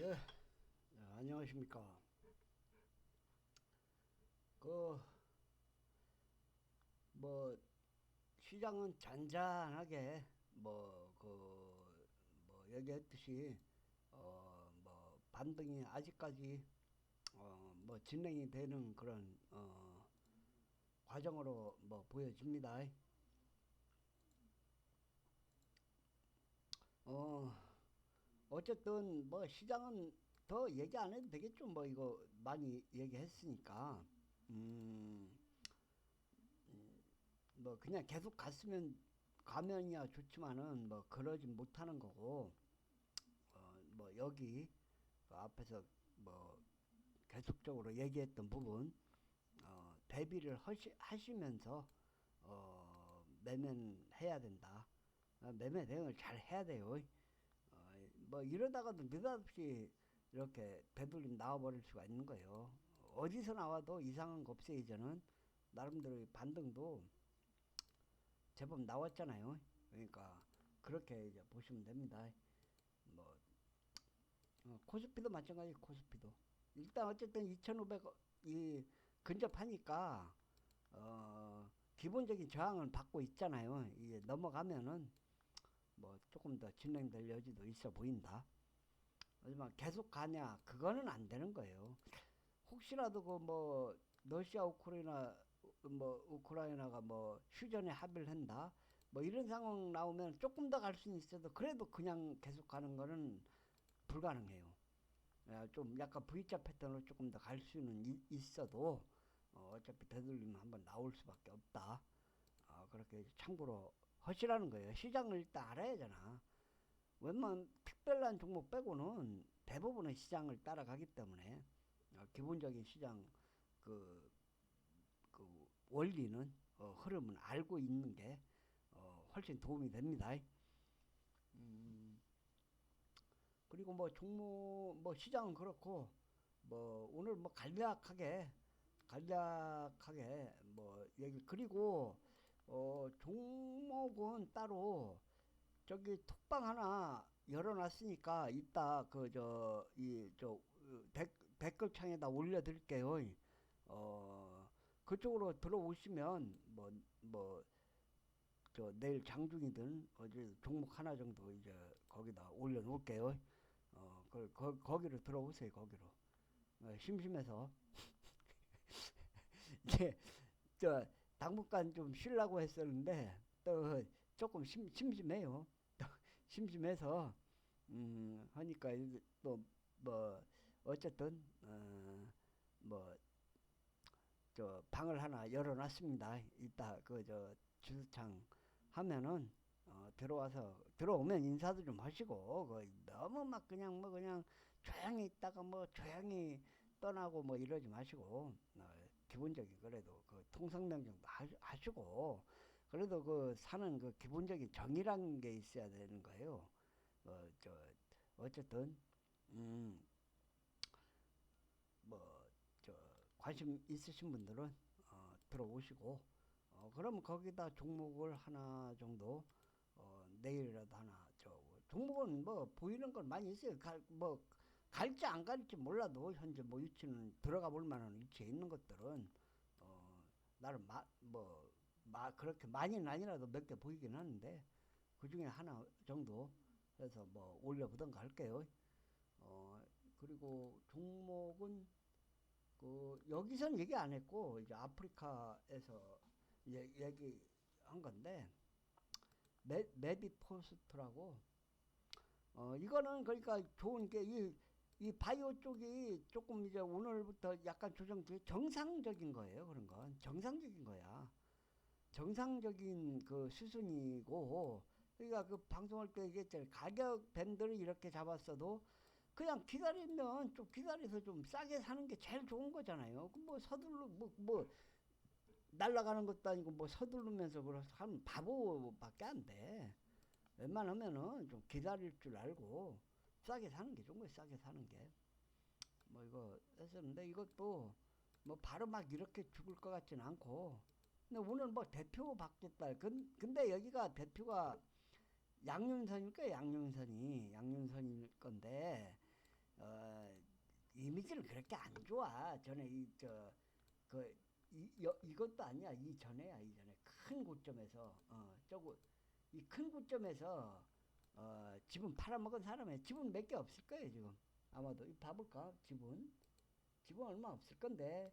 예, 네, 안녕하십니까. 그, 뭐, 시장은 잔잔하게, 뭐, 그, 뭐, 얘기했듯이, 어, 뭐, 반등이 아직까지, 어, 뭐, 진행이 되는 그런, 어, 과정으로 뭐, 보여집니다. 어, 어쨌든 뭐 시장은 더 얘기 안 해도 되겠죠. 뭐 이거 많이 얘기했으니까. 음, 뭐 그냥 계속 갔으면 가면이야 좋지만은 뭐 그러진 못하는 거고. 어, 뭐 여기 그 앞에서 뭐 계속적으로 얘기했던 부분 어, 대비를 하시, 하시면서 어, 매매는 해야 된다. 어, 매매 대응을 잘 해야 돼요. 어, 뭐 이러다가도 느닷없이 이렇게 되돌림 나와버릴 수가 있는 거예요. 어디서 나와도 이상한 거 없어요, 이제는. 나름대로 반등도 제법 나왔잖아요. 그러니까 그렇게 이제 보시면 됩니다. 뭐 어, 코스피도 마찬가지 코스피도 일단 어쨌든 2,500 이 근접하니까 어 기본적인 저항을 받고 있잖아요. 이게 넘어가면은 뭐 조금 더 진행될 여지도 있어 보인다. 하지만 계속 가냐 그거는 안 되는 거예요. 혹시라도 그 뭐 러시아 우크라이나 뭐 우크라이나가 뭐 휴전에 합의를 한다. 뭐 이런 상황 나오면 조금 더 갈 수는 있어도 그래도 그냥 계속 가는 거는 불가능해요. 예, 좀 약간 V자 패턴으로 조금 더 갈 수는 이- 있어도 어, 어차피 되돌리면 한번 나올 수밖에 없다. 어, 그렇게 참고로 하시라는 거예요. 시장을 일단 알아야 잖아. 웬만 특별한 종목 빼고는 대부분의 시장을 따라가기 때문에 어, 기본적인 시장 그, 그 원리는 어, 흐름은 알고 있는 게 어, 훨씬 도움이 됩니다. 음, 그리고 뭐 종목 뭐 시장은 그렇고 뭐 오늘 뭐 간략하게 간략하게 뭐 얘기 그리고 어 종목은 따로 저기 톡방 하나 열어놨으니까 이따 그 저 이 저 댓글창에다 올려드릴게요. 어 그쪽으로 들어오시면 뭐 뭐 저 내일 장중이든 어제 종목 하나 정도 이제 거기다 올려놓을게요. 어 그, 거, 거기로 들어오세요. 거기로 어, 심심해서 이제 저 당분간 좀 쉬려고 했었는데 또 조금 심, 심심해요. 또 심심해서 음 하니까 또 뭐 어쨌든 어뭐 저 방을 하나 열어놨습니다. 이따 그 저 주차장 하면은 어 들어와서 들어오면 인사도 좀 하시고 그 너무 막 그냥 뭐 그냥 조용히 있다가 뭐 조용히 떠나고 뭐 이러지 마시고 어 기본적인 그래도 그 통성명령도 하- 하시고 그래도 그 사는 그 기본적인 정의라는 게 있어야 되는 거예요. 어 저 어쨌든 음뭐 저 관심 있으신 분들은 어 들어오시고 어 그러면 거기다 종목을 하나 정도 어 내일이라도 하나 저 종목은 뭐 보이는 건 많이 있어요. 갈, 뭐 갈지 안 갈지 몰라도 현재 뭐 위치는 들어가 볼 만한 위치에 있는 것들은 어 나름 마 뭐 마 그렇게 많이는 아니라도 몇 개 보이긴 하는데 그 중에 하나 정도 해서 뭐 올려보던가 할게요. 어 그리고 종목은 그 여기선 얘기 안 했고 이제 아프리카에서 이제 얘기한 건데 메, 메디포스트라고 어 이거는 그러니까 좋은 게 이 이 바이오 쪽이 조금 이제 오늘부터 약간 조정돼 정상적인 거예요 그런 건. 정상적인 거야. 정상적인 그 수준이고 그러니까 그 방송할 때 얘기했잖아요 가격 밴드를 이렇게 잡았어도 그냥 기다리면 좀 기다려서 좀 싸게 사는 게 제일 좋은 거잖아요. 그뭐 서둘러 뭐뭐 날아가는 것도 아니고 뭐 서두르면서 그래서 하면 바보밖에 안 돼. 웬만하면은 좀 기다릴 줄 알고 싸게 사는 게 좋은 거예요. 싸게 사는 게. 뭐 이거 했었는데 이것도 뭐 바로 막 이렇게 죽을 것 같지는 않고. 근데 오늘 뭐 대표 받겠다. 근, 근데 여기가 대표가 양윤선일 거예요. 양윤선이. 양윤선일 건데 어, 이미지는 그렇게 안 좋아. 전에 이저그 이, 여, 이것도 아니야. 이전에야 이전에 큰 고점에서 어 저거 이 큰 고점에서 어 지분 팔아먹은 사람의 지분 몇 개 없을 거예요 지금 아마도 이 봐볼까 지분 지분 얼마 없을 건데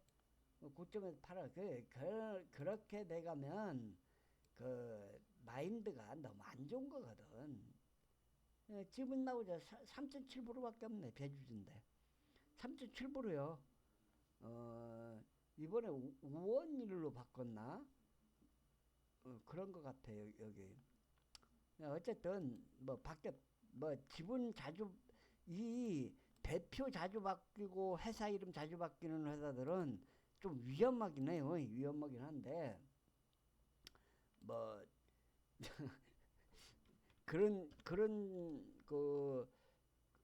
어, 고점에서 팔아 그, 그 그렇게 돼가면 그 마인드가 너무 안 좋은 거거든. 예, 지분 나오자 3.7%밖에 없네 배주주인데 3.7%요. 어 이번에 우- 우원일로 바꿨나? 어, 그런 것 같아요 여기. 야, 어쨌든 뭐 바뀌었 뭐 지분 자주 이 대표 자주 바뀌고 회사 이름 자주 바뀌는 회사들은 좀 위험하긴 해요. 위험하긴 한데 뭐 그런 그런 그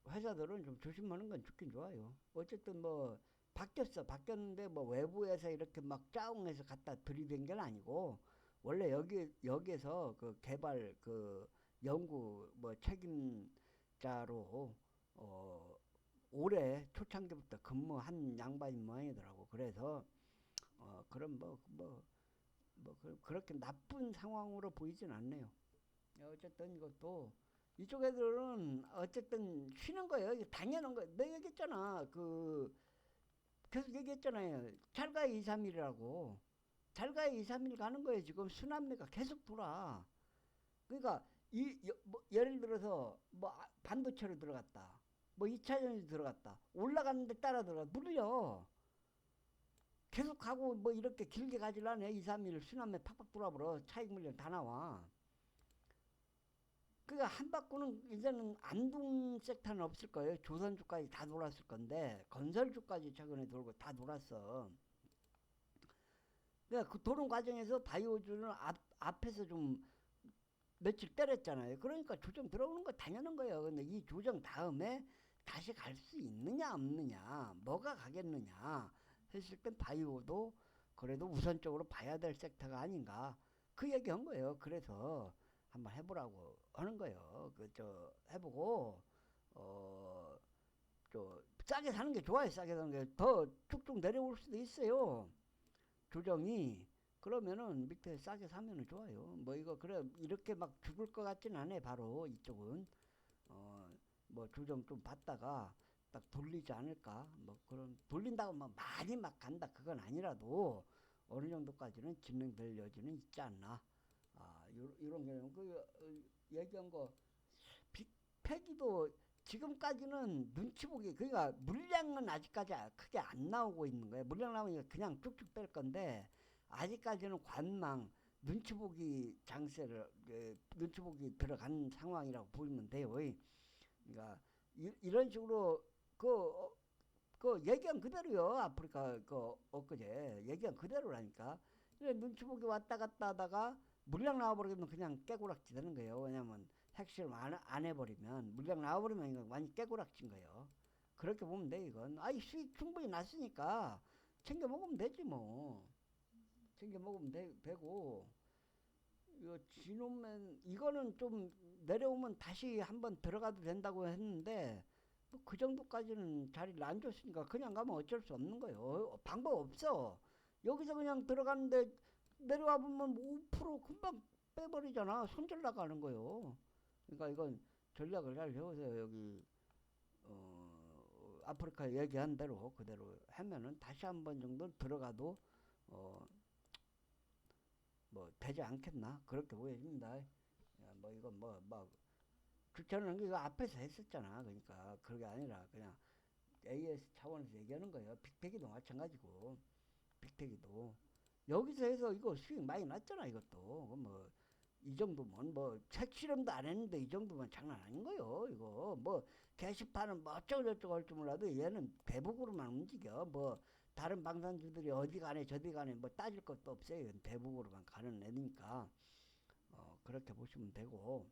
회사들은 좀 조심하는 건 좋긴 좋아요. 어쨌든 뭐 바뀌었어. 바뀌었는데 뭐 외부에서 이렇게 막 짜웅해서 갖다 들이댄 건 아니고 원래 여기 여기에서 그 개발 그 연구 뭐 책임자로 어 올해 초창기부터 근무한 양반인 모양이더라고. 그래서 어 그런 뭐 뭐 뭐 그렇게 나쁜 상황으로 보이진 않네요. 어쨌든 이것도 이쪽 애들은 어쨌든 쉬는 거예요. 당연한 거. 내가 얘기했잖아. 그 계속 얘기했잖아요. 잘가 2, 3일이라고. 잘가 2, 3일 가는 거예요. 지금 순환매가 계속 돌아. 그러니까 이 여- 뭐 예를 들어서 뭐 아- 반도체로 들어갔다. 뭐 2차전지 들어갔다. 올라가는데 따라 들어가 물려. 계속 가고 뭐 이렇게 길게 가질 않아. 2, 3일 순환매 팍팍 돌아버려. 차익 물량 다 나와. 그러니까 한 바퀴는 이제는 안동 섹터는 없을 거예요. 조선주까지 다 돌았을 건데 건설주까지 최근에 돌고 다 돌았어. 그러니까 그 도는 과정에서 바이오주는 앞, 앞에서 좀 며칠 때렸잖아요. 그러니까 조정 들어오는 거 당연한 거예요. 근데 이 조정 다음에 다시 갈 수 있느냐 없느냐 뭐가 가겠느냐 했을 땐 바이오도 그래도 우선적으로 봐야 될 섹터가 아닌가 그 얘기 한 거예요. 그래서 한번 해보라고 하는 거예요. 그 저 해보고 어 저 싸게 사는 게 좋아요. 싸게 사는 게 더 쭉쭉 내려올 수도 있어요. 조정이 그러면은 밑에 싸게 사면은 좋아요. 뭐 이거 그래 이렇게 막 죽을 것 같진 않아. 바로 이쪽은 어뭐 조정 좀 받다가 딱 돌리지 않을까. 뭐 그런 돌린다고 뭐 많이 막 간다 그건 아니라도 어느 정도까지는 진행될 여지는 있지 않나. 아, 요, 이런 개념. 그, 어, 얘기한 거, 빅패기도 지금까지는 눈치 보기, 그러니까 물량은 아직까지 아- 크게 안 나오고 있는 거예요. 물량 나오니까 그냥 쭉쭉 뺄 건데, 아직까지는 관망, 눈치 보기 장세를, 그, 눈치 보기 들어간 상황이라고 보이면 돼요. 그러니까, 이, 이런 식으로, 그, 어, 그 얘기한 그대로요. 아프리카 그 엊그제 얘기한 그대로라니까. 눈치 보기 왔다 갔다 하다가 물량 나와버리면 그냥 깨고락지 되는 거예요. 왜냐면 핵실험 안, 안 해버리면 물량 나와버리면 이거 완전 깨고락진 거예요. 그렇게 보면 돼 이건. 아이 수익 충분히 났으니까 챙겨 먹으면 되지 뭐. 챙겨 먹으면 되, 되고 이거 진홈맨 이거는 좀 내려오면 다시 한번 들어가도 된다고 했는데 뭐 그 정도까지는 자리를 안 줬으니까 그냥 가면 어쩔 수 없는 거예요. 방법 없어. 여기서 그냥 들어갔는데 내려와 보면 5% 금방 빼버리잖아. 손절 나가는 거요. 그러니까 이건 전략을 잘 배우세요. 여기 어, 아프리카 얘기한 대로 그대로 하면은 다시 한 번 정도 들어가도 어, 뭐 되지 않겠나 그렇게 보여집니다. 야, 뭐 이건 뭐막 주차는 이거 앞에서 했었잖아. 그러니까 그게 아니라 그냥 AS 차원에서 얘기하는 거예요. 빅테기도 마찬가지고 빅테기도 여기서 해서 이거 수익 많이 났잖아. 이것도 뭐 이 정도면 뭐 색실험도 안 했는데 이 정도면 장난 아닌 거요. 이거 뭐 게시판은 뭐 어쩌고 저쩌고 할줄 몰라도 얘는 대북으로만 움직여. 뭐 다른 방산주들이 어디 가네 저디 가네 뭐 따질 것도 없어요. 얘는 대북으로만 가는 애니까 어, 그렇게 보시면 되고.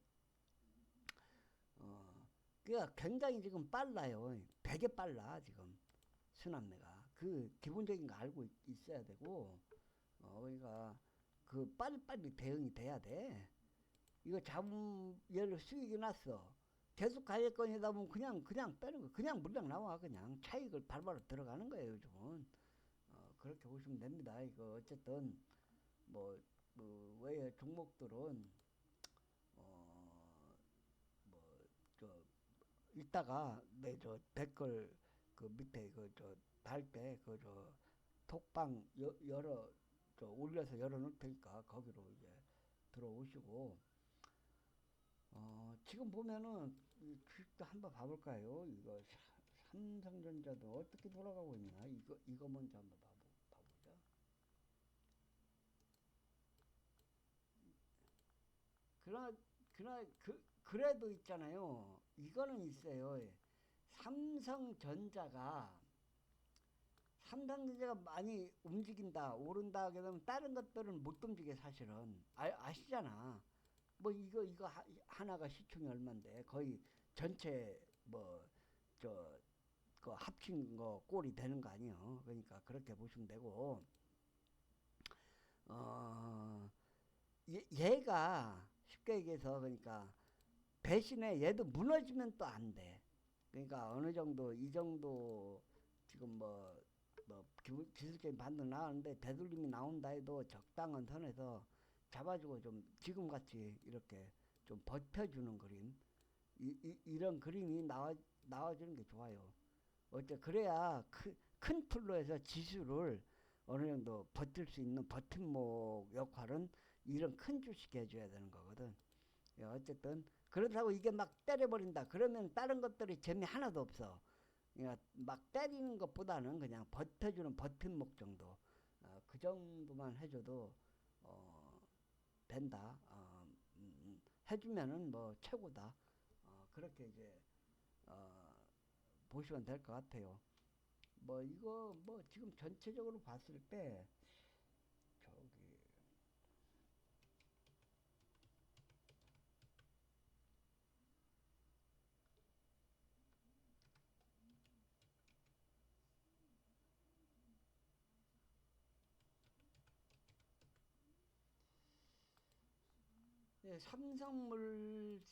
어, 그러니까 굉장히 지금 빨라요. 되게 빨라 지금 순환매가. 그 기본적인 거 알고 있, 있어야 되고, 어, 그러니까 그 빨리빨리 대응이 돼야 돼. 이거 잡음 예를 수익이 났어. 계속 가액권이다 보면 그냥 그냥 빼는 거 그냥 물량 나와 그냥 차익을 바로바로 들어가는 거예요 요즘은 어, 그렇게 보시면 됩니다 이거 어쨌든 뭐, 뭐 외의 종목들은 어뭐저 이따가 내저 댓글 그 밑에 그 저 달 때 그 저 톡방 여, 열어 저 올려서 열어 놓을 테니까 거기로 이제 들어오시고 어 지금 보면은 이 주식도 한번 봐볼까요? 이거 사- 삼성전자도 어떻게 돌아가고 있나? 이거 이거 먼저 한번 봐보, 봐보자. 그러나 그러나 그 그래도 있잖아요. 이거는 있어요. 예. 삼성전자가 삼성전자가 많이 움직인다, 오른다 되면 다른 것들은 못 움직여 사실은 아, 아시잖아. 뭐 이거 이거 하, 하나가 시총이 얼마인데 거의 전체 뭐 저 그 합친 거 꼴이 되는 거 아니에요. 그러니까 그렇게 보시면 되고 어 얘, 얘가 쉽게 얘기해서 그러니까 대신에 얘도 무너지면 또 안 돼. 그러니까 어느 정도 이 정도 지금 뭐, 뭐 기- 기술적인 반등 나왔는데 되돌림이 나온다 해도 적당한 선에서 잡아주고 좀 지금 같이 이렇게 좀 버텨주는 그림 이, 이, 이런 그림이 나와 나와주는 게 좋아요. 어째 그래야 크, 큰 틀로 해서 지수를 어느 정도 버틸 수 있는 버팀목 역할은 이런 큰 주식 해줘야 되는 거거든. 예, 어쨌든 그렇다고 이게 막 때려버린다. 그러면 다른 것들이 재미 하나도 없어. 그러니까 막 때리는 것보다는 그냥 버텨주는 버팀목 정도. 어, 그 정도만 해줘도 어, 된다. 어, 음, 음, 해주면은 뭐 최고다. 어, 그렇게 이제 어, 보시면 될 것 같아요. 뭐 이거 뭐 지금 전체적으로 봤을 때 저기 네, 삼성물산은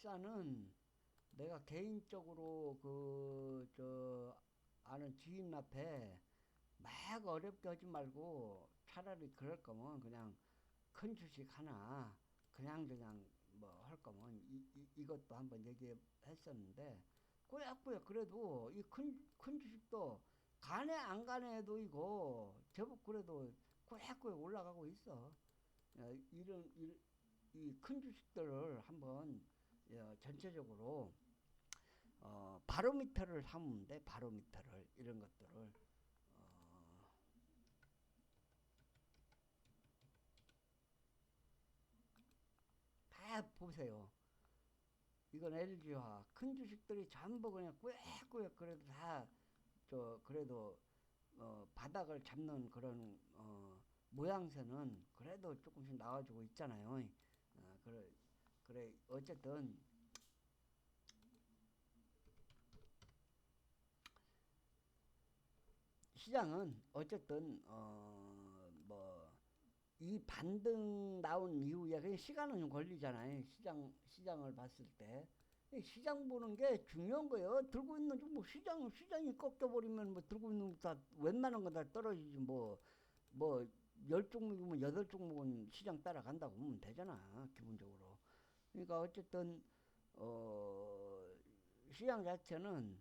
내가 개인적으로 그 저 아는 지인 앞에 막 어렵게 하지 말고 차라리 그럴 거면 그냥 큰 주식 하나 그냥 그냥 뭐 할 거면 이, 이, 이것도 한번 얘기했었는데 꾸역꾸역 그래도 이 큰 큰 주식도 가네 안 가네도 이거 제법 그래도 꾸역꾸역 올라가고 있어. 어, 이런 이 큰 주식들을 한번 어, 전체적으로 어, 바로미터를 돼 바로미터를 이런 것들을 어, 다 보세요. 이건 LG화 큰 주식들이 전부 그냥 꾸역꾸역 그래도 다 저 그래도 어, 바닥을 잡는 그런 어, 모양새는 그래도 조금씩 나와주고 있잖아요. 어, 그래 그래 어쨌든 시장은 어쨌든 어 뭐 이 반등 나온 이후에 그냥 시간은 좀 걸리잖아요. 시장 시장을 봤을 때이 시장 보는 게 중요한 거예요. 들고 있는 종목 시장 시장이 꺾여 버리면 뭐 들고 있는 거 다 웬만한 거 다 떨어지지 뭐뭐 열 종목이면 여덟 종목은 시장 따라간다고 보면 되잖아 기본적으로. 그러니까 어쨌든 어 시장 자체는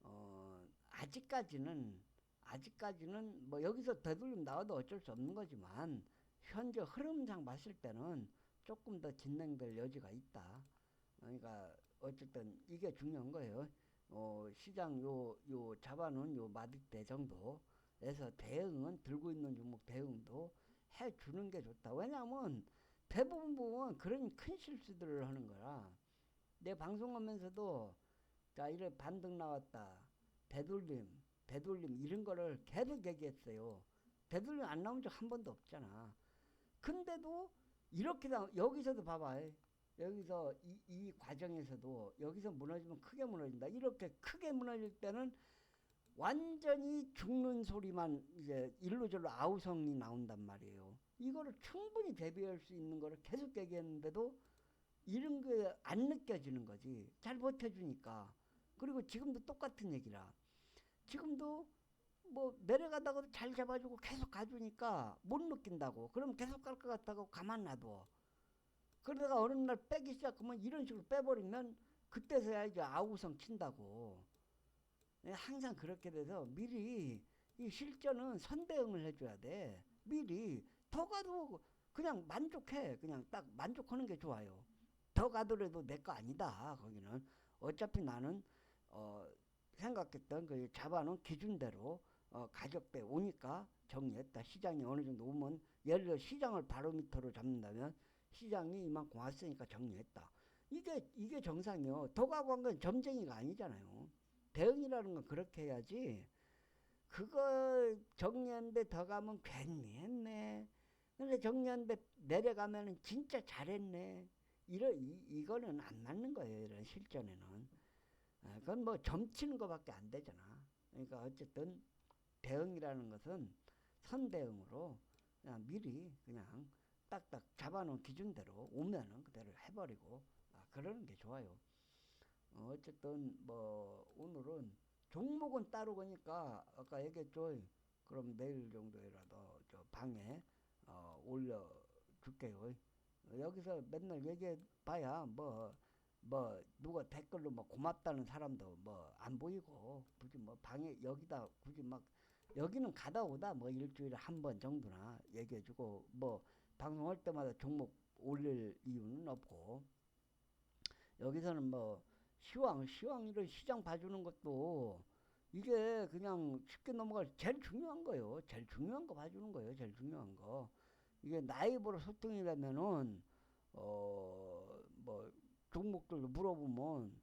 어 아직까지는 아직까지는 뭐 여기서 되돌림 나와도 어쩔 수 없는 거지만 현재 흐름상 봤을 때는 조금 더 진행될 여지가 있다. 그러니까 어쨌든 이게 중요한 거예요. 어, 시장 요, 요 잡아놓은 요 마디대 정도 에서 대응은 들고 있는 종목 대응도 해 주는 게 좋다. 왜냐하면 대부분 보면 그런 큰 실수들을 하는 거라. 내 방송하면서도 자, 이래 반등 나왔다. 되돌림, 되돌림 이런 거를 계속 얘기했어요. 되돌림 안 나온 적 한 번도 없잖아. 근데도 이렇게 나, 여기서도 봐봐. 여기서 이, 이 과정에서도 여기서 무너지면 크게 무너진다. 이렇게 크게 무너질 때는 완전히 죽는 소리만 이제 일로절로 아우성이 나온단 말이에요. 이거를 충분히 대비할 수 있는 거를 계속 얘기했는데도 이런 게 안 느껴지는 거지. 잘 버텨주니까. 그리고 지금도 똑같은 얘기라. 지금도 뭐 내려가다가도 잘 잡아주고 계속 가주니까 못 느낀다고. 그럼 계속 갈 것 같다고 가만 놔둬. 그러다가 어느 날 빼기 시작하면 이런 식으로 빼버리면 그때서야 이제 아우성 친다고. 예, 항상 그렇게 돼서 미리 이 실전은 선대응을 해줘야 돼. 미리 더 가도 그냥 만족해. 그냥 딱 만족하는 게 좋아요. 더 가더라도 내 거 아니다. 거기는 어차피 나는 어 생각했던 그 잡아놓은 기준대로 어 가격대 오니까 정리했다. 시장이 어느 정도 오면 예를 들어 시장을 바로미터로 잡는다면 시장이 이만큼 왔으니까 정리했다. 이게 이게 정상이요. 더 가고 한 건 점쟁이가 아니잖아요. 대응이라는 건 그렇게 해야지. 그거 정리하는데 더 가면 괜히 했네. 근데 정리하는데 내려가면은 진짜 잘했네. 이런 이, 이거는 안 맞는 거예요. 이런 실전에는. 아, 그건 뭐 점치는 거밖에 안 되잖아. 그러니까 어쨌든 대응이라는 것은 선대응으로 그냥 미리 그냥 딱딱 잡아놓은 기준대로 오면은 그대로 해버리고 아, 그러는 게 좋아요. 어, 어쨌든 뭐 오늘은 종목은 따로 보니까 아까 얘기했죠. 그럼 내일 정도에라도 저 방에 어, 올려 줄게요. 여기서 맨날 얘기해 봐야 뭐, 뭐, 누가 댓글로 뭐 고맙다는 사람도 뭐 안 보이고, 굳이 뭐 방에 여기다 굳이 막, 여기는 가다 오다 뭐 일주일에 한 번 정도나 얘기해 주고, 뭐 방송할 때마다 종목 올릴 이유는 없고, 여기서는 뭐 시황, 시황 이런 시장 봐주는 것도 이게 그냥 쉽게 넘어갈 제일 중요한 거예요. 제일 중요한 거 봐주는 거예요. 제일 중요한 거. 이게 나이브로 소통이 되면은 어 뭐 종목들도 물어보면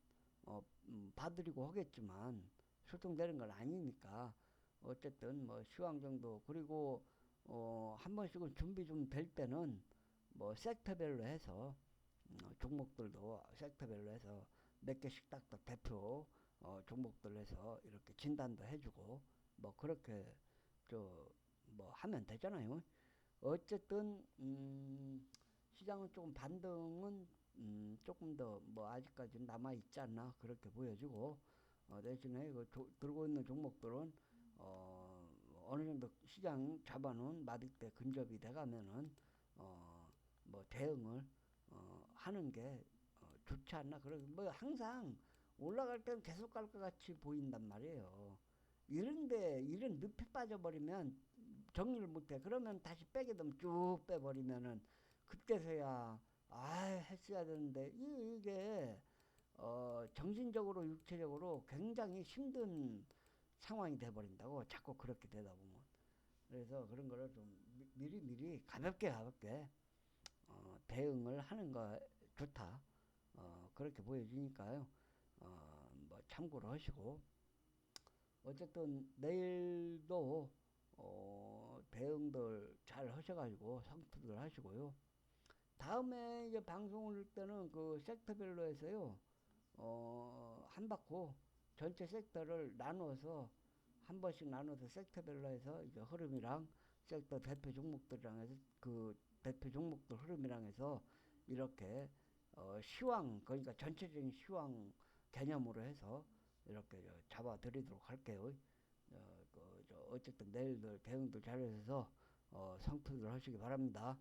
어 음, 봐드리고 하겠지만 소통되는 건 아니니까 어쨌든 뭐 시황 정도 그리고 어 한 번씩은 준비 좀 될 때는 뭐 섹터별로 해서 음, 어, 종목들도 섹터별로 해서 몇 개씩 딱딱 대표 어 종목들 해서 이렇게 진단도 해주고 뭐 그렇게 저 뭐 하면 되잖아요. 어쨌든 음 시장은 조금 반등은 음 조금 더 뭐 아직까지 남아 있지 않나 그렇게 보여지고 어 대신에 그 조, 들고 있는 종목들은 어 어느 정도 시장 잡아놓은 마디대 근접이 돼가면은 어 뭐 대응을 어 하는 게 어, 좋지 않나 그런 뭐 항상 올라갈 때는 계속 갈 것 같이 보인단 말이에요. 이런데 이런 늪에 빠져버리면 정리를 못해. 그러면 다시 빼게 되면 쭉 빼버리면은 그때서야 아 했어야 되는데 이- 이게 어 정신적으로 육체적으로 굉장히 힘든 상황이 돼버린다고 자꾸 그렇게 되다 보면 그래서 그런 거를 좀 미- 미리 미리 가볍게 가볍게 어 대응을 하는 거 좋다 어 그렇게 보여지니까요 어 뭐 참고로 하시고 어쨌든 내일도 어 대응들 잘 하셔가지고 상투들 하시고요. 다음에 이제 방송을 할 때는 그 섹터별로 해서요. 어, 한 바퀴 전체 섹터를 나눠서 한 번씩 나눠서 섹터별로 해서 이제 흐름이랑 섹터 대표 종목들이랑 해서 그 대표 종목들 흐름이랑 해서 이렇게 어, 시황 그러니까 전체적인 시황 개념으로 해서 이렇게 저 잡아 드리도록 할게요. 어, 그, 저 어쨌든 내일들 대응들 잘해서 어, 상투들 하시기 바랍니다.